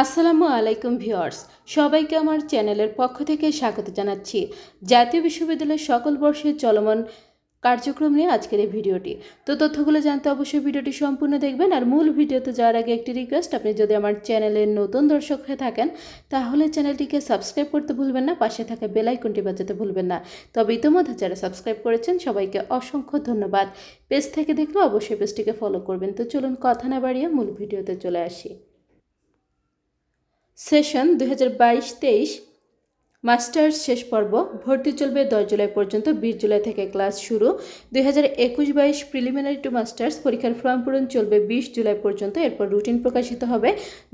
আসসালামু আলাইকুম ভিউয়ার্স, সবাইকে আমার চ্যানেলের পক্ষ থেকে স্বাগত জানাচ্ছি। জাতীয় বিশ্ববিদ্যালয়ের সকল বর্ষের চলমান কার্যক্রম নিয়ে আজকের এই ভিডিওটি। তো তথ্যগুলো জানতে অবশ্যই ভিডিওটি সম্পূর্ণ দেখবেন আর মূল ভিডিওতে যাওয়ার আগে একটি রিকোয়েস্ট আপনি যদি আমার চ্যানেলের নতুন দর্শক হয়ে থাকেন, তাহলে চ্যানেলটিকে সাবস্ক্রাইব করতে ভুলবেন না, পাশে থাকা বেল আইকনটি বাজাতে ভুলবেন না। তবে ইতিমধ্যে যারা সাবস্ক্রাইব করেছেন, সবাইকে অসংখ্য ধন্যবাদ। পেজ থেকে দেখলে অবশ্যই পেজটিকে ফলো করবেন। তো চলুন কথা না বাড়িয়ে মূল ভিডিওতে চলে আসি। সেশন দুই হাজার বাইশ তেইশ মাস্টার্স শেষ পর্ব। ভর্তি চলবে দশ জুলাই পর্যন্ত, বিশ জুলাই থেকে ক্লাস শুরু। দুই হাজার একুশ বাইশ প্রিলিমিনারি টু মাস্টার্স পরীক্ষার ফর্ম পূরণ চলবে বিশ জুলাই পর্যন্ত। এরপর রুটিন প্রকাশিত হবে।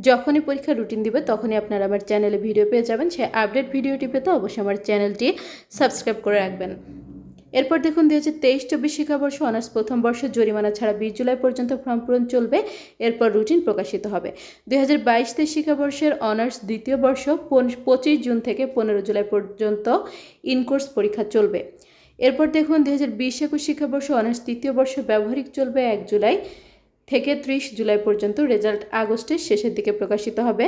যখনই পরীক্ষার রুটিন দিবে, তখনই আপনারা আমার চ্যানেলে ভিডিও পেয়ে যাবেন। সেই আপডেট ভিডিওটি পেতে অবশ্যই আমার চ্যানেলটি সাবস্ক্রাইব করে রাখবেন। এরপর দেখুন, দুই হাজার তেইশ চব্বিশ শিক্ষাবর্ষ অনার্স প্রথম বর্ষ জরিমানা ছাড়া বিশ জুলাই পর্যন্ত ফর্ম পূরণ চলবে। এরপর রুটিন প্রকাশিত হবে। দুই হাজার বাইশ তেইশ শিক্ষাবর্ষের অনার্স দ্বিতীয় বর্ষ পঁচিশ জুন থেকে পনেরো জুলাই পর্যন্ত ইনকোর্স পরীক্ষা চলবে। এরপর দেখুন, দুই হাজার বিশ একুশ শিক্ষাবর্ষ অনার্স তৃতীয় বর্ষ ব্যবহারিক চলবে এক জুলাই থেকে ত্রিশ জুলাই পর্যন্ত। রেজাল্ট আগস্টের শেষের দিকে প্রকাশিত হবে।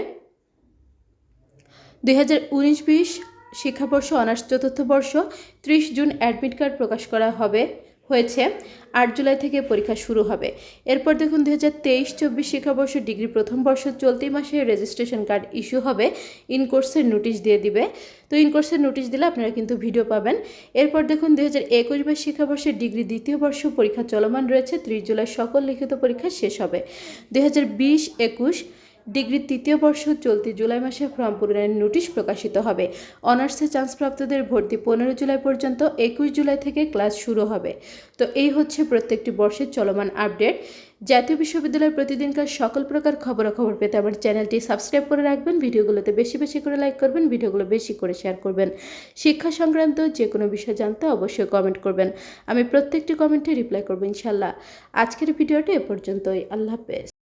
দুই হাজার উনিশ বিশ শিক্ষাবর্ষ, অনার্স চতুর্থ বর্ষ, ত্রিশ জুন অ্যাডমিট কার্ড প্রকাশ করা হবে, হয়েছে। আট জুলাই থেকে পরীক্ষা শুরু হবে। এরপর দেখুন দু হাজার তেইশ, চব্বিশ শিক্ষাবর্ষ ডিগ্রি প্রথম বর্ষ চলতি মাসে রেজিস্ট্রেশন কার্ড ইস্যু হবে। ইনকোর্সের নোটিশ দিয়ে দিবে। তো ইনকোর্সের নোটিশ দিলে আপনারা কিন্তু ভিডিও পাবেন। এরপর দেখুন দু হাজার একুশ বাইশ শিক্ষাবর্ষের ডিগ্রি দ্বিতীয় বর্ষ পরীক্ষা চলমান রয়েছে। ত্রিশ জুলাই সকল লিখিত পরীক্ষা শেষ হবে। দু হাজার বিশ, একুশ ডিগ্রির তৃতীয় বর্ষ চলতি জুলাই মাসে ফর্ম পূরণের নোটিশ প্রকাশিত হবে। অনার্সে চান্সপ্রাপ্তদের ভর্তি পনেরো জুলাই পর্যন্ত একুশ জুলাই থেকে ক্লাস শুরু হবে। তো এই হচ্ছে প্রত্যেকটি বর্ষের চলমান আপডেট। জাতীয় বিশ্ববিদ্যালয়ের প্রতিদিনকার সকল প্রকার খবরাখবর পেতে আমার চ্যানেলটি সাবস্ক্রাইব করে রাখবেন। ভিডিওগুলোতে বেশি বেশি করে লাইক করবেন, ভিডিওগুলো বেশি করে শেয়ার করবেন। শিক্ষা সংক্রান্ত যে কোনো বিষয় জানতে অবশ্যই কমেন্ট করবেন। আমি প্রত্যেকটি কমেন্টে রিপ্লাই করব ইনশাল্লাহ। আজকের ভিডিওটি এ পর্যন্তই। আল্লাহ হাফেজ।